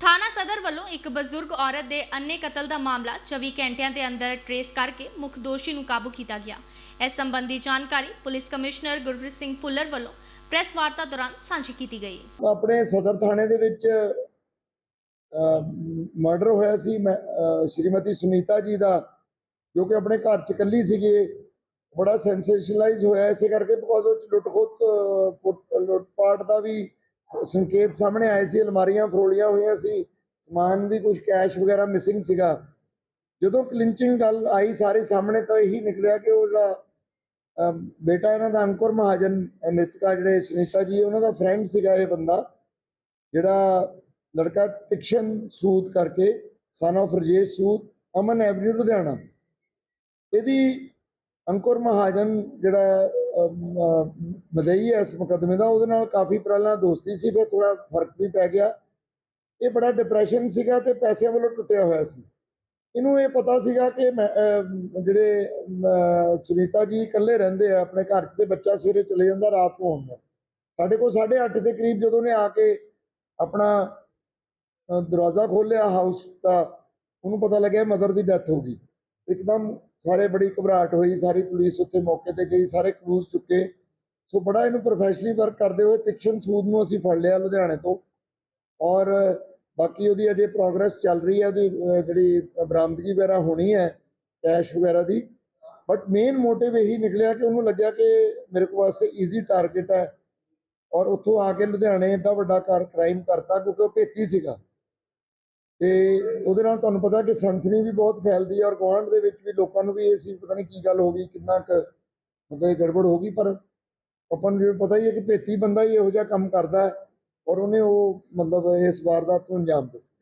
ਥਾਣਾ ਸਦਰ ਵੱਲੋਂ ਇੱਕ ਬਜ਼ੁਰਗ ਔਰਤ ਦੇ ਅੰਨੇ ਕਤਲ ਦਾ ਮਾਮਲਾ 24 ਘੰਟਿਆਂ ਦੇ ਅੰਦਰ ਟਰੇਸ ਕਰਕੇ ਮੁੱਖ ਦੋਸ਼ੀ ਨੂੰ ਕਾਬੂ ਕੀਤਾ ਗਿਆ। ਇਸ ਸੰਬੰਧੀ ਜਾਣਕਾਰੀ ਪੁਲਿਸ ਕਮਿਸ਼ਨਰ ਗੁਰਪ੍ਰੀਤ ਸਿੰਘ ਭੁੱਲਰ ਵੱਲੋਂ ਪ੍ਰੈਸ ਵਾਰਤਾ ਦੌਰਾਨ ਸਾਂਝੀ ਕੀਤੀ ਗਈ। ਆਪਣੇ ਸਦਰ ਥਾਣੇ ਦੇ ਵਿੱਚ ਮਰਡਰ ਹੋਇਆ ਸੀ। ਸ਼੍ਰੀਮਤੀ ਸੁਨੀਤਾ ਜੀ ਦਾ, ਜੋ ਕਿ ਆਪਣੇ ਘਰ ਚ ਇਕੱਲੀ ਸੀਗੀ। ਬੜਾ ਸੈਂਸੇਸ਼ਨਲਾਈਜ਼ ਹੋਇਆ ਇਸੇ ਕਰਕੇ ਬਿਕੋਜ਼ ਉਹ 'ਚ ਲੁੱਟਪਾਟ ਦਾ ਵੀ ਸੰਕੇਤ ਸਾਹਮਣੇ ਆਏ ਸੀ ਅਲਮਾਰੀਆਂ ਫਰੋਲੀਆਂ ਹੋਈਆਂ ਸੀ ਸਮਾਨ ਵੀ ਕੁਝ ਕੈਸ਼ ਵਗੈਰਾ ਮਿਸਿੰਗ ਸੀਗਾ। ਜਦੋਂ ਕਲਿੰਚਿੰਗ ਗੱਲ ਆਈ ਸਾਰੇ ਸਾਹਮਣੇ ਤਾਂ ਇਹੀ ਨਿਕਲਿਆ ਕਿ ਉਹ ਜਿਹੜਾ ਬੇਟਾ ਇਹਨਾਂ ਦਾ ਅੰਕੁਰ ਮਹਾਜਨ ਅਹ, ਮ੍ਰਿਤਕਾ ਜਿਹੜੇ ਸੁਨੀਤਾ ਜੀ ਉਹਨਾਂ ਦਾ ਫਰੈਂਡ ਸੀਗਾ ਇਹ ਬੰਦਾ ਜਿਹੜਾ ਲੜਕਾ ਤਿਕਸ਼ਨ ਸੂਦ ਕਰਕੇ son of Rajesh Sood Aman avenue Ludhiana. ਇਹਦੀ ਅੰਕੁਰ ਮਹਾਜਨ ਜਿਹੜਾ ਮਦਈ ਹੈ ਇਸ ਮੁਕੱਦਮੇ ਦਾ ਉਹਦੇ ਨਾਲ ਕਾਫੀ ਪਹਿਲਾਂ ਦੋਸਤੀ ਸੀ ਫਿਰ ਥੋੜਾ ਫ਼ਰਕ ਵੀ ਪੈ ਗਿਆ। ਇਹ ਬੜਾ ਡਿਪਰੈਸ਼ਨ ਸੀਗਾ ਤੇ ਪੈਸਿਆਂ ਵੱਲੋਂ ਟੁੱਟਿਆ ਹੋਇਆ ਸੀ। ਇਹਨੂੰ ਇਹ ਪਤਾ ਸੀਗਾ ਕਿ ਮੈਂ, ਜਿਹੜੇ ਸੁਨੀਤਾ ਜੀ ਇਕੱਲੇ ਰਹਿੰਦੇ ਆ ਆਪਣੇ ਘਰ 'ਚ ਤੇ ਬੱਚਾ ਸਵੇਰੇ ਚਲੇ ਜਾਂਦਾ ਰਾਤ ਨੂੰ ਆਉਂਦਾ। ਸਾਡੇ ਕੋਲ 8:30 ਦੇ ਕਰੀਬ ਜਦੋਂ ਨੇ ਆ ਕੇ ਆਪਣਾ ਦਰਵਾਜ਼ਾ ਖੋਲ੍ਹਿਆ ਹਾਊਸ ਦਾ ਉਹਨੂੰ ਪਤਾ ਲੱਗਿਆ ਮਦਰ ਦੀ ਡੈਥ ਹੋ ਗਈ। ਇੱਕਦਮ ਸਾਰੇ ਬੜੀ ਘਬਰਾਹਟ ਹੋਈ, ਸਾਰੀ ਪੁਲਿਸ ਉੱਥੇ ਮੌਕੇ ਤੇ ਗਈ, ਸਾਰੇ ਕਲੂਸ ਚੁੱਕੇ। ਸੋ ਬੜਾ ਇਹਨੂੰ ਪ੍ਰੋਫੈਸ਼ਨਲੀ ਵਰਕ ਕਰਦੇ ਹੋਏ ਤਿਕਸ਼ਨ ਸੂਦ ਨੂੰ ਅਸੀਂ ਫੜ ਲਿਆ ਲੁਧਿਆਣੇ ਤੋਂ। ਔਰ ਬਾਕੀ ਉਹਦੀ ਅਜੇ ਪ੍ਰੋਗਰੈਸ ਚੱਲ ਰਹੀ ਹੈ, ਉਹਦੀ ਜਿਹੜੀ ਬਰਾਮਦਗੀ ਵਗੈਰਾ ਹੋਣੀ ਹੈ ਕੈਸ਼ ਵਗੈਰਾ ਦੀ। ਬਟ ਮੇਨ ਮੋਟਿਵ ਇਹੀ ਨਿਕਲਿਆ ਕਿ ਉਹਨੂੰ ਲੱਗਿਆ ਕਿ ਮੇਰੇ ਕੋਲ ਵਾਸਤੇ ਈਜ਼ੀ ਟਾਰਗੇਟ ਹੈ। ਔਰ ਉੱਥੋਂ ਆ ਕੇ ਲੁਧਿਆਣੇ ਏਡਾ ਵੱਡਾ ਕਾਰ ਕ੍ਰਾਈਮ ਕਰਤਾ ਕਿਉਂਕਿ ਉਹ ਭੇਤੀ ਸੀਗਾ। ਤੇ ਉਹਦੇ ਨਾਲ ਤੁਹਾਨੂੰ ਪਤਾ ਕਿ ਸਨਸਨੀ ਵੀ ਬਹੁਤ ਫੈਲਦੀ ਹੈ ਔਰ ਗੁਆਂਢ ਦੇ ਵਿੱਚ ਵੀ ਲੋਕਾਂ ਨੂੰ ਵੀ ਇਹ ਸੀ, ਪਤਾ ਨਹੀਂ ਕੀ ਗੱਲ ਹੋ ਗਈ, ਕਿੰਨਾ ਕੁ ਮਤਲਬ ਇਹ ਗੜਬੜ ਹੋ ਗਈ, ਪਰ ਆਪਾਂ ਨੂੰ ਪਤਾ ਹੀ ਹੈ ਕਿ ਭੇਤੀ ਬੰਦਾ ਹੀ ਇਹੋ ਜਿਹਾ ਕੰਮ ਕਰਦਾ ਹੈ ਔਰ ਉਹਨੇ ਉਹ ਮਤਲਬ ਇਸ ਵਾਰਦਾਤ ਨੂੰ ਅੰਜਾਮ ਦਿੱਤਾ।